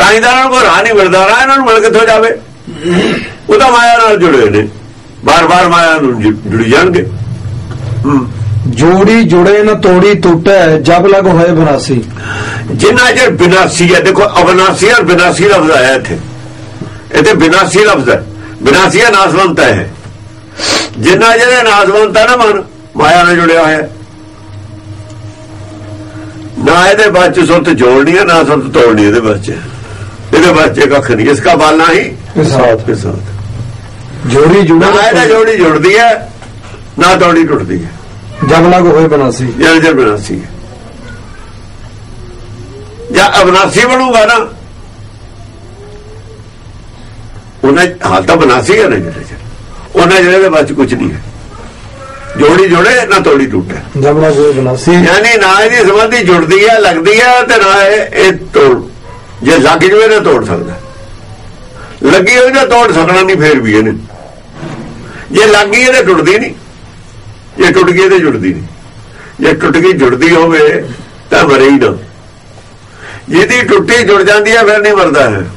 ਤਾਂ ਤਾਂ ਇਹਨਾਂ ਨੂੰ ਕੋਈ ਰਾਹ ਨਹੀਂ ਮਿਲਦਾ ਰਾਹ ਇਹਨਾਂ ਨੂੰ ਮਿਲ ਕਿੱਥੋਂ ਜਾਵੇ? ਉਹ ਤਾਂ ਮਾਇਆ ਨਾਲ ਜੁੜੇ ਨੇ। ਬਾਰ-ਬਾਰ ਮਾਇਆ ਨੂੰ ਜੁੜੀ ਜਾਣਗੇ। ਜੋੜੀ ਜੁੜੇ ਨਾ ਤੋੜੀ ਟੁੱਟੈ ਜਬ ਲਗ ਹੋਏ ਬਨਾਸੀ। ਜਿੰਨਾ ਚਿਰ ਬਿਨਾਸੀ ਹੈ ਦੇਖੋ ਅਬਨਾਸੀ ਔਰ ਬਿਨਾਸੀ ਲਫ਼ਜ਼ ਆਇਆ ਇੱਥੇ। ਇੱਥੇ ਬਿਨਾਸੀ ਲਫ਼ਜ਼ ਹੈ। ਬਿਨਾਸੀ ਹੈ ਨਾਸਵੰਤ ਹੈ ਜਿੰਨਾ ਜਿਹੜੇ ਨਾਸਵੰਤ ਹੈ ਨਾ ਮਨ ਮਾਇਆ ਨਾਲ ਜੁੜਿਆ ਹੋਇਆ। ਨਾ ਇਹਦੇ ਬਾਅਦ ਚ ਸੁੱਤ ਜੋੜਨੀ ਹੈ ਨਾ ਸੁੱਤ ਤੋੜਨੀ ਇਹਦੇ ਬਾਅਦ ਚ। ਇਹਦੇ ਬਾਅਦ ਚ ਕੱਖ ਨਹੀਂ ਇਸ ਦਾ ਬਾਲਣਾ ਹੀ ਸਾਥ। ਕੇ ਸਾਥ। ਜੋੜੀ ਜੁੜੇ ਇਹਦਾ ਜੋੜੀ ਜੁੜਦੀ ਹੈ ਨਾ ਤੋੜੀ ਟੁੱਟਦੀ ਹੈ। ਜਬ ਲਗ ਹੋਏ ਬਨਾਸੀ। ਜਲ ਜਲ ਬਿਨਾਸੀ ਜਾਂ ਅਬਨਾਸੀ ਬਣੂਗਾ ਨਾ। ਉਹਨਾਂ ਹਾਲ ਤਾਂ ਬਨਾਸੀ ਹੈ ਨਾ ਜਿਹੜੇ ਉਹਨਾਂ ਜਿਹੜੇ ਦੇ ਵਿੱਚ ਕੁਝ ਨਹੀਂ ਹੈ। ਜੋੜੀ ਜੋੜੇ ਨਾ ਤੋੜੀ ਟੁੱਟੇ। ਜਬ ਲਗ ਹੋਏ ਬਨਾਸੀ। ਯਾਨੀ ਨਾ ਇਹਦੀ ਸੰਬੰਧੀ ਜੁੜਦੀ ਹੈ ਲੱਗਦੀ ਹੈ ਤੇ ਨਾ ਇਹ ਇਹ ਤੋੜ ਜੇ ਲੱਗ ਜਵੇ ਤਾਂ ਤੋੜ ਸਕਦਾ। ਲੱਗੀ ਹੋਈ ਤਾਂ ਤੋੜ ਸਕਣਾ ਨਹੀਂ, ਫੇਰ ਵੀ ਇਹਨੇ। ਜੇ ਲੱਗੀ ਇਹਦੇ ਟੁੱਟਦੀ ਨਹੀਂ। ਜੇ ਟੁੱਟ ਗਈ ਇਹਦੇ ਜੁੜਦੀ ਨਹੀਂ। ਜੇ ਟੁੱਟ ਗਈ, ਜੁੜਦੀ ਹੋਵੇ ਤਾਂ ਮਰੇ ਹੀ ਨਾ। ਜਿਹਦੀ ਟੁੱਟੀ ਜੁੜ ਜਾਂਦੀ ਹੈ, ਫਿਰ ਨਹੀਂ ਮਰਦਾ ਹੈ।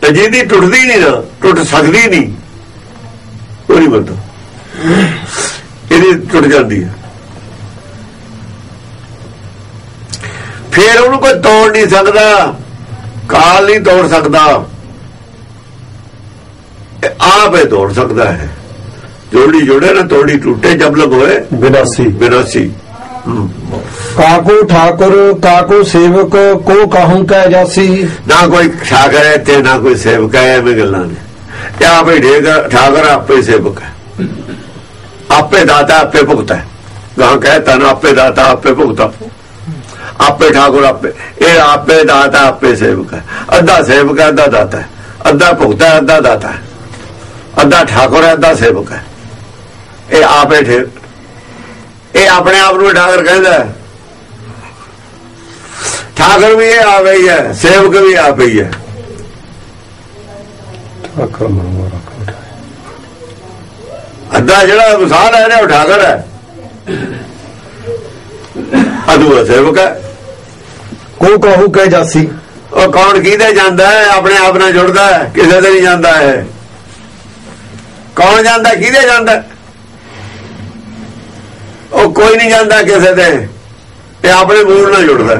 ਤੇ ਜਿਹਦੀ ਟੁੱਟਦੀ ਨਹੀਂ ਨਾ, ਟੁੱਟ ਸਕਦੀ ਨਹੀਂ। ਉਹ ਨਹੀਂ ਮਰਦਾ। ਇਹਦੀ ਟੁੱਟ ਜਾਂਦੀ ਹੈ। ਫਿਰ ਉਹਨੂੰ ਕੋਈ ਤੋੜ ਨਹੀਂ ਸਕਦਾ ਕਾਲ ਨਹੀਂ ਤੋੜ ਸਕਦਾ। ਆਪ ਹੀ ਤੋੜ ਸਕਦਾ ਹੈ। ਜੋੜੀ ਜੋੜੇ ਨਾ ਤੋੜੀ ਟੁੱਟੇ ਜਬ ਲਗ ਹੋਏ। ਬਿਨਾਸੀ। ਬਿਨਾਸੀ। ਕਾਕੂ ਠਾਕੁਰ ਕਾਕੂ ਸੇਵਕ ਕੋ ਕਾਹੂ ਕਹਿ ਜਾਸੀ? ਨਾ ਕੋਈ ਠਾਕਰ ਹੈ ਤੇ ਨਾ ਕੋਈ ਸੇਵਕ ਹੈ ਐਵੇਂ ਗੱਲਾਂ ਨੇ। ਇਹ ਆਪੇ ਢੇਗਾ ਠਾਕਰ ਆਪੇ ਸੇਵਕ ਹੈ। ਆਪੇ ਦਾਤਾ ਆਪੇ ਭੁਗਤਾ ਹੈ। ਗਾਂ ਕਹਤਾ ਨਾ ਆਪੇ ਦਾਤਾ ਆਪੇ ਭੁਗਤਾ। ਆਪੇ ਠਾਕੁਰ ਆਪੇ ਇਹ ਆਪੇ ਦਾਤਾ ਆਪੇ ਸੇਵਕ ਹੈ। ਅੱਧਾ ਸੇਵਕ ਹੈ ਅੱਧਾ ਦਾਤਾ ਅੱਧਾ ਭੁਗਤਾ ਅੱਧਾ ਦਾਤਾ ਅੱਧਾ ਠਾਕੁਰ ਹੈ ਅੱਧਾ ਸੇਵਕ ਹੈ। ਇਹ ਆਪੇ ਠੇ ਇਹ ਆਪਣੇ ਆਪ ਨੂੰ ਠਾਕਰ ਕਹਿੰਦਾ ਹੈ। ਠਾਕਰ ਵੀ ਇਹ ਆਵੇ ਹੀ ਹੈ ਸੇਵਕ ਵੀ ਆਪੇ ਹੀ ਹੈ। ਅੱਧਾ ਜਿਹੜਾ ਵਿਸਾਲ ਹੈ ਨਾ ਉਹ ਠਾਕਰ ਹੈ। ਅਦੂਆ ਸੇਵਕ ਹੈ। ਕੋ ਕਾਹੂ ਕਹਿ ਜਾਸੀ। ਉਹ ਕੌਣ ਕਿਹਦੇ ਜਾਂਦਾ ਹੈ? ਆਪਣੇ ਆਪ ਨਾਲ ਜੁੜਦਾ ਹੈ, ਕਿਸੇ ਦੇ ਨਹੀਂ ਜਾਂਦਾ ਹੈ ਕੌਣ ਜਾਂਦਾ, ਕਿਹਦੇ ਜਾਂਦਾ? ਉਹ ਕੋਈ ਨਹੀਂ ਜਾਂਦਾ ਕਿਸੇ ਦੇ। ਇਹ ਆਪਣੇ ਮੂਲ ਨਾਲ ਜੁੜਦਾ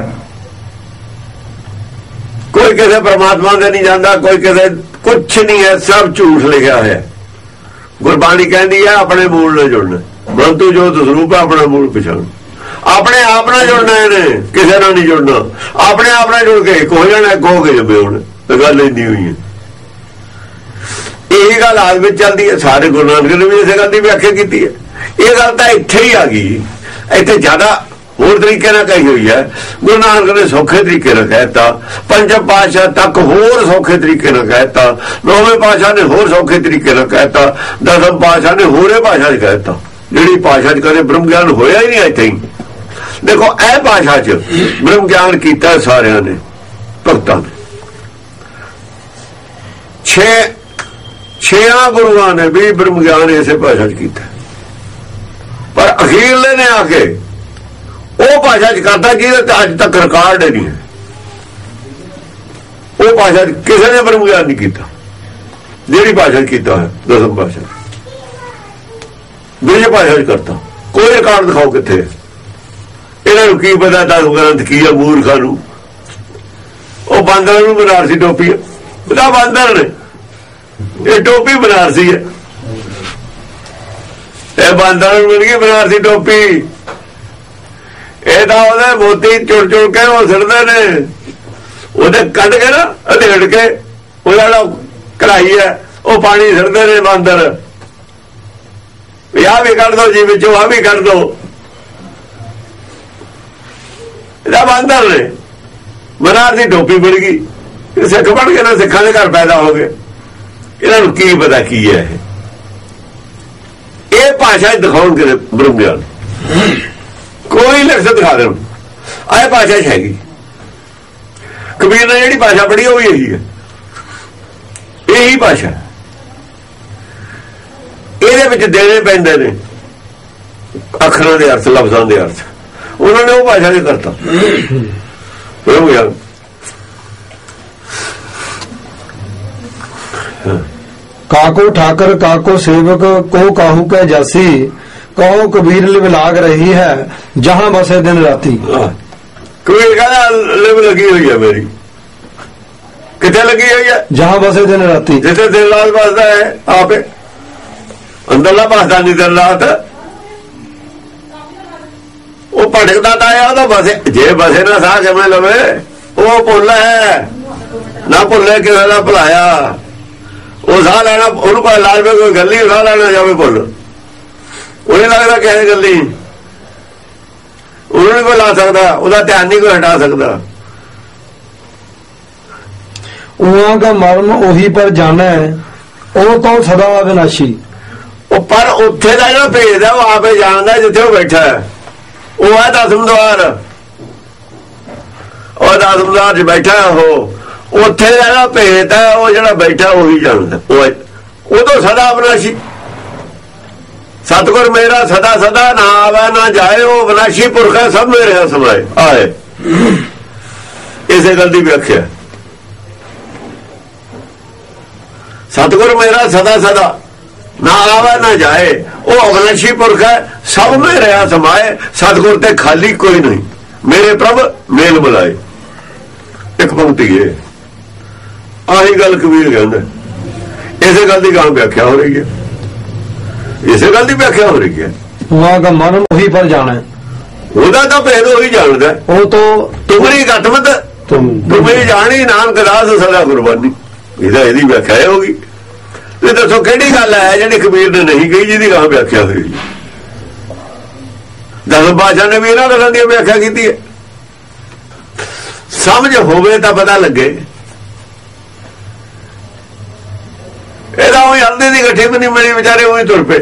ਕੋਈ ਕਿਸੇ ਪਰਮਾਤਮਾ ਦੇ ਨਹੀਂ ਜਾਂਦਾ, ਕੋਈ ਕਿਸੇ, ਕੁਛ ਨਹੀਂ ਹੈ, ਸਭ ਝੂਠ ਲਿਖਿਆ ਹੋਇਆ ਗੁਰਬਾਣੀ ਕਹਿੰਦੀ ਹੈ, ਆਪਣੇ ਮੂਲ ਨਾਲ ਜੁੜਨਾ ਬੰਤੂ ਜੋ ਦਸਰੂਪ ਹੈ, ਆਪਣਾ ਮੂਲ ਪਛਾਣ। ਆਪਣੇ ਆਪ ਨਾਲ ਜੁੜਨਾ ਇਹਨੇ, ਕਿਸੇ ਨਾਲ ਨਹੀਂ ਜੁੜਨਾ। ਆਪਣੇ ਆਪ ਨਾਲ ਜੁੜ ਕੇ ਇੱਕ ਹੋ ਜਾਣਾ, ਇੱਕ ਹੋ ਕੇ ਜੰਮੇ ਹੁਣ। ਗੱਲ ਇੰਨੀ ਹੋਈ ਹੈ। ਇਹ ਗੱਲ ਆਦ ਵਿੱਚ ਚੱਲਦੀ ਹੈ। ਸਾਰੇ ਗੁਰੂ ਨਾਨਕ ਨੇ ਵੀ ਇਸੇ ਗੱਲ ਦੀ ਵਿਆਖਿਆ ਕੀਤੀ ਹੈ। ਇਹ ਗੱਲ ਤਾਂ ਇੱਥੇ ਹੀ ਆ ਗਈ। ਇੱਥੇ ਜ਼ਿਆਦਾ ਹੋਰ ਤਰੀਕੇ ਨਾਲ ਕਹੀ ਹੋਈ ਹੈ। ਗੁਰੂ ਨਾਨਕ ਨੇ ਸੌਖੇ ਤਰੀਕੇ ਨਾਲ ਕਹਿਤਾ ਪੰਜਮ ਪਾਸ਼ਾ ਤੱਕ ਹੋਰ ਸੌਖੇ ਤਰੀਕੇ ਨਾਲ ਕਹਿਤਾ ਨੌਵੇਂ ਪਾਸ਼ਾ ਨੇ ਹੋਰ ਸੌਖੇ ਤਰੀਕੇ ਨਾਲ ਕਹਿਤਾ ਦਸਮ ਪਾਸ਼ਾ ਨੇ ਹੋਰੇ ਭਾਸ਼ਾ 'ਚ ਕਹਿਤਾ ਜਿਹੜੀ ਭਾਸ਼ਾ 'ਚ ਕਦੇ ਬ੍ਰਹਮ ਗਿਆਨ ਹੋਇਆ ਹੀ ਨਹੀਂ ਇੱਥੇ ਹੀ। ਦੇਖੋ, ਇਹ ਭਾਸ਼ਾ 'ਚ ਬ੍ਰਹਮ ਗਿਆਨ ਕੀਤਾ ਸਾਰਿਆਂ ਨੇ, ਭਗਤਾਂ ਨੇ। ਛੇ, ਛੇਆਂ ਗੁਰੂਆਂ ਨੇ ਵੀ ਬ੍ਰਹਮ ਗਿਆਨ ਇਸੇ ਭਾਸ਼ਾ 'ਚ ਕੀਤਾ। ਪਰ ਅਖੀਰਲੇ ਨੇ ਆ ਕੇ ਉਹ ਭਾਸ਼ਾ 'ਚ ਕਰਦਾ ਜਿਹਦੇ ਤੇ ਅੱਜ ਤੱਕ ਰਿਕਾਰਡ ਨਹੀਂ ਹੈ। ਉਹ ਭਾਸ਼ਾ 'ਚ ਕਿਸੇ ਨੇ ਬ੍ਰਹਮ ਗਿਆਨ ਨਹੀਂ ਕੀਤਾ। ਜਿਹੜੀ ਭਾਸ਼ਾ 'ਚ ਕੀਤਾ ਹੈ ਦਸਮ ਭਾਸ਼ਾ ਦੂਜੀ ਭਾਸ਼ਾ 'ਚ ਕਰਤਾ। ਕੋਈ ਰਿਕਾਰਡ ਦਿਖਾਓ ਕਿੱਥੇ ਇਹਨਾਂ ਨੂੰ ਕੀ ਪਤਾ ਤਾਂ ਗ੍ਰੰਥ ਕੀ ਆ ਮੂਰਖਾਂ ਨੂੰ? ਉਹ ਬਾਂਦਰਾਂ ਨੂੰ ਬਨਾਰਸੀ ਟੋਪੀ। ਹੈ ਉਹਦਾ ਬਾਂਦਰ ਨੇ। ਇਹ ਟੋਪੀ ਬਨਾਰਸੀ ਹੈ ਇਹ ਬਾਂਦਰਾਂ ਨੂੰ ਮਿਲ ਗਈ ਬਨਾਰਸੀ ਟੋਪੀ। ਇਹ ਤਾਂ ਉਹਦੇ ਮੋਤੀ ਚੁੜ ਚੁੜ ਕੇ ਉਹ ਸਿਰਦੇ ਨੇ। ਉਹਦੇ ਕੱਢ ਕੇ ਨਾ ਅਧੇੜ ਕੇ ਉਹਦਾ ਜਿਹੜਾ ਕਢਾਈ ਹੈ, ਉਹ ਪਾਣੀ ਸਿਰਦੇ ਨੇ ਬਾਂਦਰ। ਵਿਆਹ ਵੀ ਕੱਢ ਦੋ, ਜੀ ਵਿੱਚੋਂ ਆ ਵੀ ਕੱਢ ਦੋ। ਇਹਦਾ ਬਾਂਦਰ ਨੇ ਮਨਾਰ ਦੀ ਡੋਪੀ ਬਣ ਗਈ। ਇਹ ਸਿੱਖ ਬਣ ਕੇ ਨਾ ਸਿੱਖਾਂ ਦੇ ਘਰ ਪੈਦਾ ਹੋ ਗਏ। ਇਹਨਾਂ ਨੂੰ ਕੀ ਪਤਾ ਕੀ ਹੈ ਇਹ? ਭਾਸ਼ਾ ਦਿਖਾਉਣ ਕਿ ਬ੍ਰਹਮ ਗਿਆਨ ਕੋਈ ਲਫ਼ਜ਼ ਦਿਖਾ ਦੇਣ। ਆਹ ਭਾਸ਼ਾ ਹੈਗੀ। ਕਬੀਰ ਨੇ ਜਿਹੜੀ ਭਾਸ਼ਾ ਪੜ੍ਹੀ ਉਹ ਵੀ ਇਹੀ ਹੈ। ਇਹੀ ਭਾਸ਼ਾ। ਇਹਦੇ ਵਿੱਚ ਦੇਣੇ ਪੈਂਦੇ ਨੇ। ਅੱਖਰਾਂ ਦੇ ਅਰਥ, ਲਫ਼ਜ਼ਾਂ ਦੇ ਅਰਥ। ਉਹਨਾਂ ਨੇ ਉਹ ਭਾਸ਼ਾ ਦੇ ਕਰਤਾ ਬ੍ਰਹਮ ਗਿਆਨ ਕਾਕੂ ਠਾਕਰ ਕਾਕੂ ਸੇਵਕ ਕੋ ਕਾਹੂ ਕੈ ਜਾਸੀ ਕਹੋ ਕਬੀਰ ਲਿਵ ਲਾਗ ਰਹੀ ਹੈ ਜਹਾਂ ਬਸੇ ਦਿਨ ਰਾਤੀ ਕੋਈ ਕਹਿੰਦਾ ਲਿਵ ਲੱਗੀ ਹੋਈ ਹੈ ਮੇਰੀ ਕਿੱਥੇ ਲੱਗੀ ਹੋਈ ਹੈ ਜਹਾਂ ਬਸੇ ਦਿਨ ਰਾਤੀ ਜਿੱਥੇ ਦਿਲ ਲਾਲ ਵਸਦਾ ਹੈ ਆਪੇ ਅੰਦਰਲਾ ਵਸਦਾ ਨਹੀਂ ਦਿਲ ਰਾਤ ਉਹ ਭਟਕਦਾ ਤਾਂ ਆ ਉਹਦਾ ਬਸੇ ਜੇ ਬਸੇ ਨਾ ਸਾਹ ਜਮੇ ਲਵੇ ਉਹ ਭੁੱਲ ਹੈ। ਨਾ ਭੁੱਲੇ ਕਿਸੇ ਦਾ ਭੁਲਾਇਆ। ਉਹ ਸਾਹ ਲੈਣਾ ਉਹਨੂੰ ਕੋਈ ਵੇ ਕੋਈ ਗੱਲੀ ਸਾਹ ਲੈਣਾ ਜਾਵੇ ਭੁੱਲ। ਉਹਨੇ ਲੱਗਦਾ ਕਿਸੇ ਗੱਲੀ। ਉਹਨੂੰ ਨਹੀਂ ਕੋਈ ਲਾ ਸਕਦਾ ਉਹਦਾ ਧਿਆਨ ਨਹੀਂ ਕੋਈ ਹਟਾ ਸਕਦਾ। ਉਹਾਂ ਦਾ ਮਰਮ ਉਹੀ ਪਰ ਜਾਣੈ ਉਹ ਤੋਂ ਸਦਾ ਅਵਿਨਾਸ਼ੀ। ਉਹ ਪਰ ਉੱਥੇ ਦਾ ਜਿਹੜਾ ਭੇਜਦਾ ਉਹ ਆਪੇ ਜਾਣਦਾ ਜਿੱਥੇ ਉਹ ਬੈਠਾ ਹੈ। ਉਹ ਹੈ ਦਸਮ ਦਵਾਰ ਉਹ ਦਸਮ ਦਵਾਰ 'ਚ ਬੈਠਾ ਉਹ। ਉੱਥੇ ਜਿਹੜਾ ਭੇਤ ਹੈ, ਉਹ ਜਿਹੜਾ ਬੈਠਾ ਉਹੀ ਜਾਣਦਾ ਉਹ ਹੈ- ਤੋਂ ਸਦਾ ਅਵਨਾਸ਼ੀ ਸਤਗੁਰ ਮੇਰਾ ਸਦਾ ਸਦਾ, ਨਾ ਆਵੇ, ਨਾ ਜਾਏ, ਉਹ ਅਵਨਾਸ਼ੀ ਪੁਰਖ ਹੈ, ਸਭ ਮੇਰੇ ਹੈ ਸਮਾਏ। ਆਏ। ਇਸੇ ਗੱਲ ਦੀ ਵਿਆਖਿਆ ਸਤਗੁਰ ਮੇਰਾ ਸਦਾ ਸਦਾ। ਨਾ ਆਵੇ ਨਾ ਜਾਏ। ਉਹ ਅਵਨਸ਼ੀ ਪੁਰਖ ਹੈ ਸਭ ਮੇ ਰਿਹਾ ਸਮਾਏ। ਸਤਗੁਰ ਤੇ ਖਾਲੀ ਕੋਈ ਨਹੀਂ। ਮੇਰੇ ਪ੍ਰਭ ਮੇਲ ਮਿਲਾਏ ਇੱਕ ਪੰਕਤੀ ਹੈ? ਆਹੀ ਗੱਲ ਕਬੀਰ ਕਹਿੰਦਾ। ਇਸੇ ਗੱਲ ਦੀ ਗਾਂ ਵਿਆਖਿਆ ਹੋ ਰਹੀ ਹੈ। ਇਸੇ ਗੱਲ ਦੀ ਵਿਆਖਿਆ ਹੋ ਰਹੀ ਹੈ। ਉਹਾਂ ਦਾ ਮਰਮ ਉਹੀ ਪਰ ਜਾਣੈ ਉਹਦਾ ਤਾਂ ਭੇਦ ਉਹੀ ਜਾਣਦਾ। ਉਹ ਤੋਂ ਤੁਮਰੀ ਘਟਮਤ ਤੁਮ ਤੁਮਰੀ ਜਾਣੀ ਨਾਨਕ ਦਾਸ ਸਦਾ ਕੁਰਬਾਨੀ ਇਹਦਾ ਇਹਦੀ ਵਿਆਖਿਆ ਹੋਗੀ ਇਹ ਦੱਸੋ ਕਿਹੜੀ ਗੱਲ ਹੈ ਜਿਹੜੀ ਕਬੀਰ ਨੇ ਨਹੀਂ ਕਹੀ, ਜਿਹਦੀ ਗਾਂ ਵਿਆਖਿਆ ਹੋਈ ਦਸ ਬਾਸ਼ਾ ਨੇ ਵੀ ਇਹਨਾਂ ਗੱਲਾਂ ਦੀ ਵਿਆਖਿਆ ਕੀਤੀ ਹੈ। ਸਮਝ ਹੋਵੇ ਤਾਂ ਪਤਾ ਲੱਗੇ। ਇਹਦਾ ਉਹ ਹਲਦੀ ਦੀ ਗੱਠੀ ਵੀ ਨਹੀਂ ਮਿਲੀ, ਵਿਚਾਰੇ ਉਹੀ ਤੁਰ ਪਏ।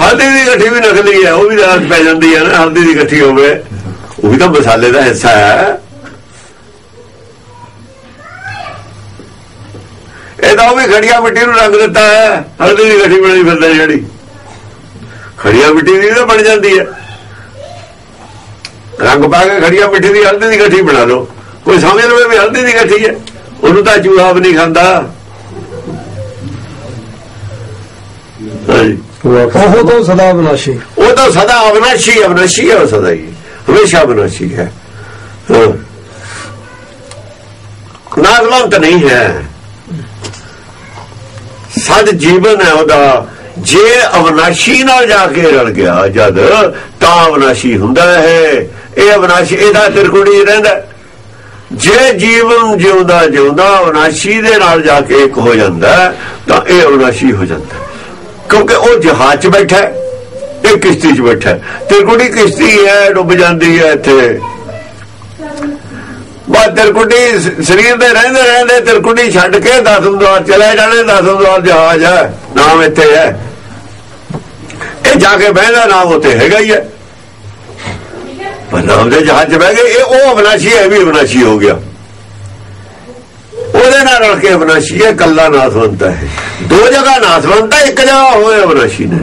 ਹਲਦੀ ਦੀ ਗੱਠੀ ਵੀ ਨਕਲੀ ਹੈ, ਉਹ ਵੀ ਰਾਤ ਪੈ ਜਾਂਦੀ ਹੈ ਨਾ, ਹਲਦੀ ਦੀ ਗੱਠੀ ਹੋਵੇ। ਉਹ ਵੀ ਤਾਂ ਮਸਾਲੇ ਦਾ ਹਿੱਸਾ ਹੈ। ਉਹ ਵੀ ਖੜੀਆਂ ਮਿੱਟੀ ਨੂੰ ਰੰਗ ਦਿੱਤਾ ਹੈ। ਹਲਦੀ ਦੀ ਗੱਠੀ ਬਣੀ ਫਿਰਦਾ ਜਿਹੜੀ। ਖੜੀਆਂ ਮਿੱਟੀ ਦੀ ਤਾਂ ਬਣ ਜਾਂਦੀ ਹੈ। ਰੰਗ ਪਾ ਕੇ ਖੜੀਆਂ ਮਿੱਟੀ ਦੀ ਹਲਦੀ ਦੀ ਗੱਠੀ ਬਣਾ ਲਓ। ਕੋਈ ਸਮਝ ਲਵੇ ਵੀ ਹਲਦੀ ਦੀ ਗੱਠੀ ਹੈ। ਉਹਨੂੰ ਤਾਂ ਚੂਹਾ ਵੀ ਨਹੀਂ ਖਾਂਦਾ। ਉਹ ਤੋਂ ਸਦਾ ਅਵਿਨਾਸ਼ੀ। ਉਹ ਤਾਂ ਸਦਾ ਅਵਨਾਸ਼ੀ ਅਵਨਾਸ਼ੀ ਹੈ ਉਹ ਸਦਾ ਹੀ ਹਮੇਸ਼ਾ ਅਵਨਾਸ਼ੀ ਹੈ। ਨਾਗਵੰਤ ਨਹੀਂ ਹੈ। ਸਦ ਜੀਵਨ ਹੈ ਉਹਦਾ, ਜੇ ਅਵਨਾਸ਼ੀ ਨਾਲ ਜਾ ਕੇ ਰਲ ਗਿਆ ਜਦ, ਤਾਂ ਅਵਨਾਸ਼ੀ ਹੁੰਦਾ ਹੈ। ਇਹ ਅਵਨਾਸ਼ੀ, ਇਹਦਾ ਤਿਰਕੁੜੀ ਰਹਿੰਦਾ ਜੇ ਜੀਵਨ ਜਿਉਂਦਾ ਜਿਉਂਦਾ ਅਵਨਾਸ਼ੀ ਦੇ ਨਾਲ ਜਾ ਕੇ ਇੱਕ ਹੋ ਜਾਂਦਾ ਤਾਂ ਇਹ ਅਵਨਾਸ਼ੀ ਹੋ ਜਾਂਦਾ ਕਿਉਂਕਿ ਉਹ ਜਹਾਜ਼ 'ਚ ਬੈਠਾ ਇਹ ਕਿਸ਼ਤੀ 'ਚ ਬੈਠਾ ਹੈ। ਤਿਰਕੁੜੀ ਕਿਸ਼ਤੀ ਹੈ, ਡੁੱਬ ਜਾਂਦੀ ਹੈ ਇੱਥੇ। ਬਾਦ ਤਿਰਕੁੜੀ ਸਰੀਰ ਦੇ ਰਹਿੰਦੇ ਰਹਿੰਦੇ ਤਿਰਕੁੜੀ ਛੱਡ ਕੇ ਦਸਮ ਦਵਾਰ ਚਲੇ ਜਾਣੇ, ਦਸਮ ਦਵਾਰ ਜਹਾਜ਼ ਹੈ, ਨਾਮ ਇੱਥੇ ਹੈ। ਇਹ ਜਾ ਕੇ ਬਹਿਦਾ ਨਾਮ ਉੱਥੇ ਹੈਗਾ ਹੀ ਹੈ। ਪਰ ਨਾਮ ਦੇ ਜਹਾਜ਼ 'ਚ ਬਹਿ ਗਏ, ਇਹ ਉਹ ਅਵਨਾਸ਼ੀ ਹੈ ਵੀ ਅਵਨਾਸ਼ੀ ਹੋ ਗਿਆ। ਉਹਦੇ ਨਾਲ ਰਲ ਕੇ ਅਵਨਾਸ਼ੀ ਹੈ ਕੱਲਾ ਨਾਸਵੰਤ ਹੈ। ਦੋ ਜਗ੍ਹਾ ਨਾਸਵੰਤ ਹੈ, ਇੱਕ ਜਗ੍ਹਾ ਹੋਏ ਅਵਨਾਸ਼ੀ ਨੇ।